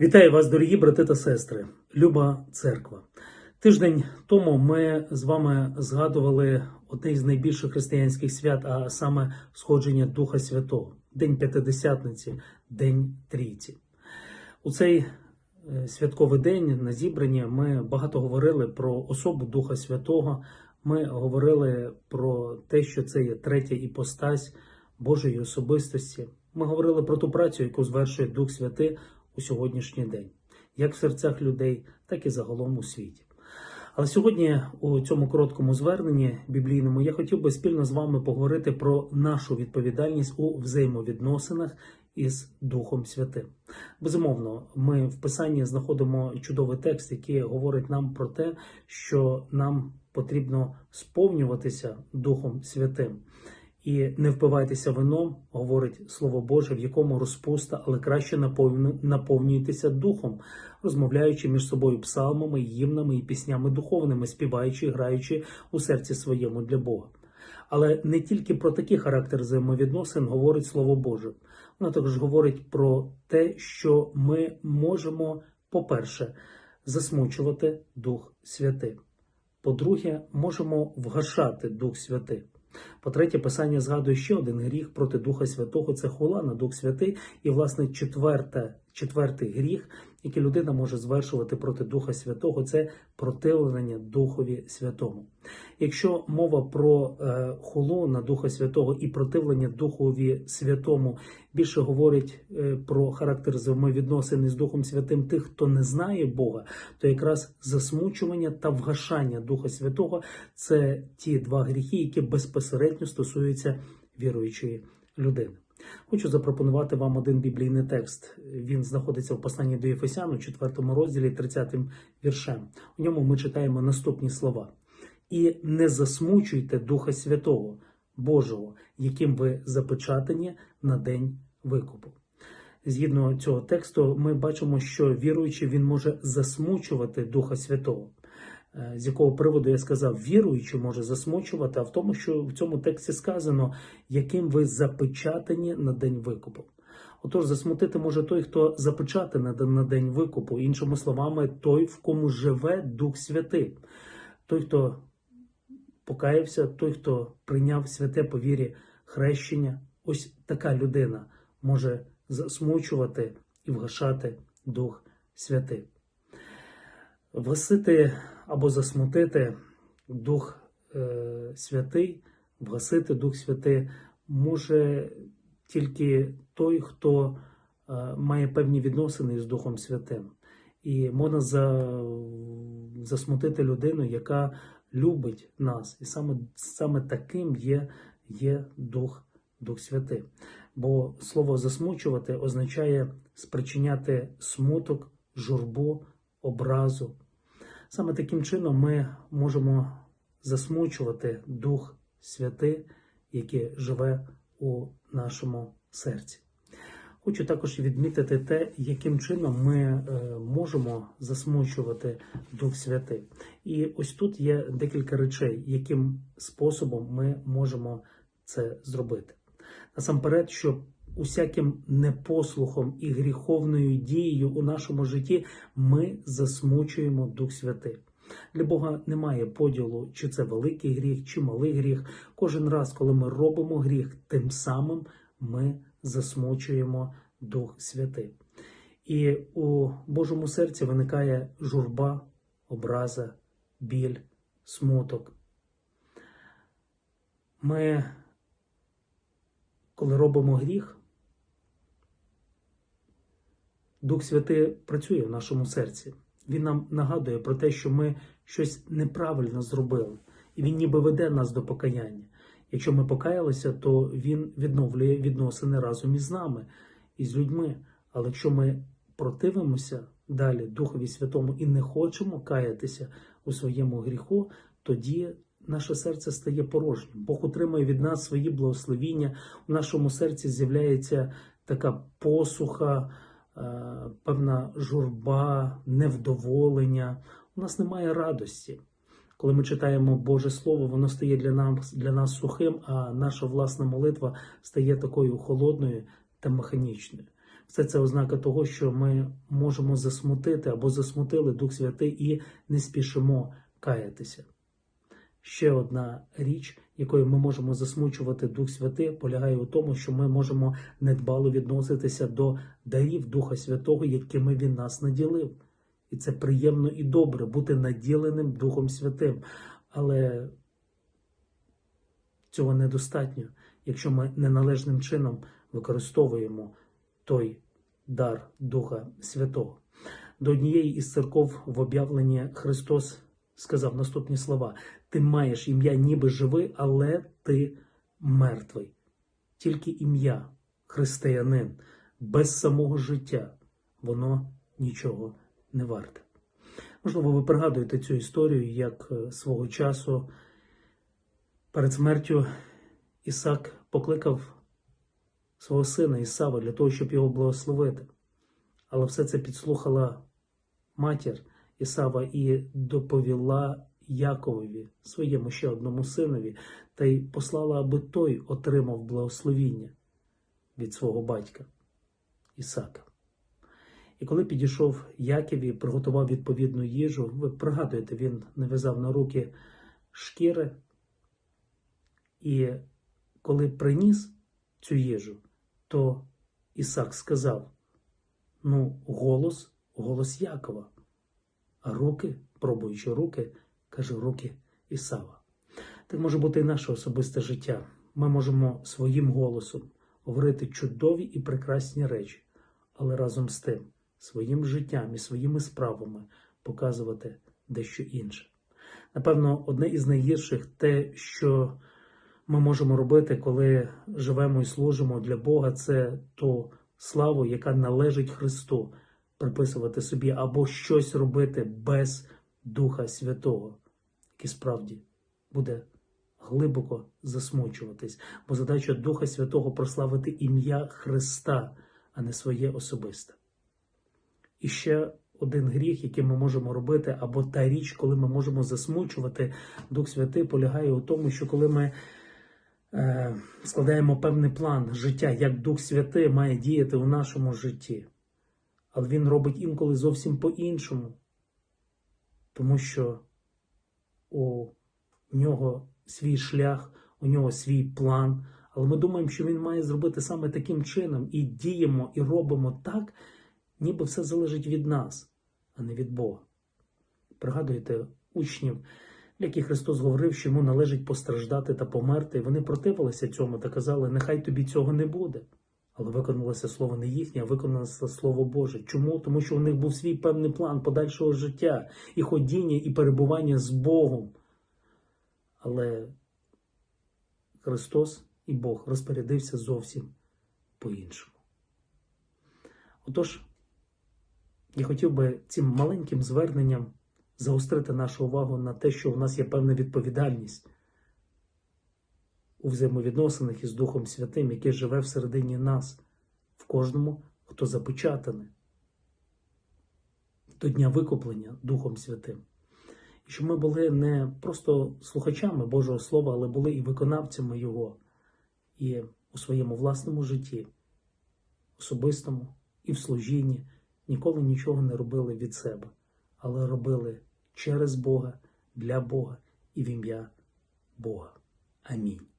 Вітаю вас, дорогі брати та сестри, Люба церква. Тиждень тому ми з вами згадували одне з найбільших християнських свят, а саме сходження Духа Святого, День П'ятидесятниці, День Трійці. У цей е, святковий день на зібранні ми багато говорили про особу Духа Святого. Ми говорили про те, що це є третя іпостась Божої особистості. Ми говорили про ту працю, яку звершує Дух Святий у сьогоднішній день, як в серцях людей, так і загалом у світі. Але сьогодні у цьому короткому зверненні біблійному я хотів би спільно з вами поговорити про нашу відповідальність у взаємовідносинах із Духом Святим. Безумовно, ми в Писанні знаходимо чудовий текст, який говорить нам про те, що нам потрібно сповнюватися Духом Святим. І не впивайтеся вином, говорить Слово Боже, в якому розпуста, але краще наповнюйтеся духом, розмовляючи між собою псалмами, гімнами і піснями духовними, співаючи, і граючи у серці своєму для Бога. Але не тільки про такий характер взаємовідносин говорить Слово Боже. Воно також говорить про те, що ми можемо, по-перше, засмучувати Дух Святий. По-друге, можемо вгашати Дух Святий. По-третє, Писання згадує ще один гріх проти Духа Святого це хула на Дух Святий. І, власне, четверте, четвертий гріх, який людина може звершувати проти Духа Святого, це противлення Духові Святому. Якщо мова про е, хулу на Духа Святого і противлення Духові Святому більше говорить е, про характер взаємовідносин із Духом Святим тих, хто не знає Бога, то якраз засмучування та вгашання Духа Святого це ті два гріхи, які безпосередньо стосуються віруючої людини. Хочу запропонувати вам один біблійний текст. Він знаходиться в посланні до Єфесян у 4 розділі 30 віршем. У ньому ми читаємо наступні слова: і не засмучуйте Духа Святого Божого, яким ви запечатані на день викупу. Згідно цього тексту, ми бачимо, що віруючий він може засмучувати Духа Святого. Е, З якого приводу я сказав, віруючий може засмучувати, а в тому, що в цьому тексті сказано, яким ви запечатані на день викупу. Отож, засмутити може той, хто запечатаний на- день викупу, іншими словами, той, в кому живе Дух Святий, той, хто покаявся, той, хто прийняв святе по вірі хрещення. Ось така людина може засмучувати і вгашати Дух Святий. Вгасити або засмутити Дух е, Святий, вгасити Дух Святий може тільки той, хто е, має певні відносини з Духом Святим. І можна за, засмутити людину, яка любить нас. І саме, саме таким є, є Дух, Дух Святий. Бо слово засмучувати означає спричиняти смуток, журбу, образу. Саме таким чином ми можемо засмучувати Дух Святий, який живе у нашому серці. Хочу також відмітити те, яким чином ми е, можемо засмучувати Дух Святий. І ось тут є декілька речей, яким способом ми можемо це зробити. Насамперед, що усяким непослухом і гріховною дією у нашому житті ми засмучуємо Дух Святий. Для Бога немає поділу, чи це великий гріх, чи малий гріх. Кожен раз, коли ми робимо гріх, тим самим ми засмучуємо Дух Святий. І у Божому серці виникає журба, образа, біль, смуток. Ми, коли робимо гріх, Дух Святий працює в нашому серці. Він нам нагадує про те, що ми щось неправильно зробили, і він ніби веде нас до покаяння. Якщо ми покаялися, то він відновлює відносини разом із нами і з людьми. Але якщо ми противимося далі Духові Святому і не хочемо каятися у своєму гріху, тоді наше серце стає порожнім. Бог отримує від нас свої благословіння. У нашому серці з'являється така посуха, певна журба, невдоволення. У нас немає радості. Коли ми читаємо Боже Слово, воно стає для нас, для нас сухим, а наша власна молитва стає такою холодною та механічною. Все це ознака того, що ми можемо засмутити або засмутили Дух Святий і не спішимо каятися. Ще одна річ, якою ми можемо засмучувати Дух Святий, полягає у тому, що ми можемо недбало відноситися до дарів Духа Святого, якими Він нас наділив. І це приємно і добре бути наділеним Духом Святим. Але цього недостатньо, якщо ми неналежним чином використовуємо той дар Духа Святого. До однієї із церков в об'явленні Христос сказав наступні слова: Ти маєш ім'я ніби живий, але ти мертвий. Тільки ім'я, християнин, без самого життя, воно нічого не варте. Можливо, ви пригадуєте цю історію, як е, свого часу перед смертю Ісак покликав свого сина Ісава для того, щоб його благословити. Але все це підслухала матір Ісава і доповіла Яковові, своєму ще одному синові, та й послала, аби той отримав благословіння від свого батька Ісака. І коли підійшов Яків і приготував відповідну їжу, ви пригадуєте, він нав'язав на руки шкіри, і коли приніс цю їжу, то Ісак сказав: Ну, голос, голос Якова, руки, пробуючи руки, каже руки Ісава. Так може бути і наше особисте життя. Ми можемо своїм голосом говорити чудові і прекрасні речі, але разом з тим, своїм життям і своїми справами показувати дещо інше. Напевно, одне із найгірших те, що ми можемо робити, коли живемо і служимо для Бога, це ту славу, яка належить Христу, приписувати собі або щось робити без Духа Святого, який справді буде глибоко засмучуватись, бо задача Духа Святого прославити ім'я Христа, а не своє особисте. І ще один гріх, який ми можемо робити, або та річ, коли ми можемо засмучувати Дух Святий, полягає у тому, що коли ми е, складаємо певний план життя, як Дух Святий має діяти у нашому житті, але він робить інколи зовсім по-іншому, тому що у нього свій шлях, у нього свій план. Але ми думаємо, що він має зробити саме таким чином, і діємо, і робимо так, ніби все залежить від нас, а не від Бога. Пригадуєте учнів, яких Христос говорив, що йому належить постраждати та померти, і вони противилися цьому та казали, нехай тобі цього не буде. Але виконалося слово не їхнє, а виконалося слово Боже. Чому? Тому що у них був свій певний план подальшого життя, і ходіння, і перебування з Богом. Але Христос і Бог розпорядився зовсім по-іншому. Отож, я хотів би цим маленьким зверненням заострити нашу увагу на те, що у нас є певна відповідальність у взаємовідносинах із Духом Святим, який живе всередині нас, в кожному, хто запечатаний до Дня викуплення Духом Святим. І щоб ми були не просто слухачами Божого Слова, але були і виконавцями Його, і у своєму власному житті, особистому і в служінні ніколи нічого не робили від себе, але робили через Бога, для Бога і в ім'я Бога. Амінь.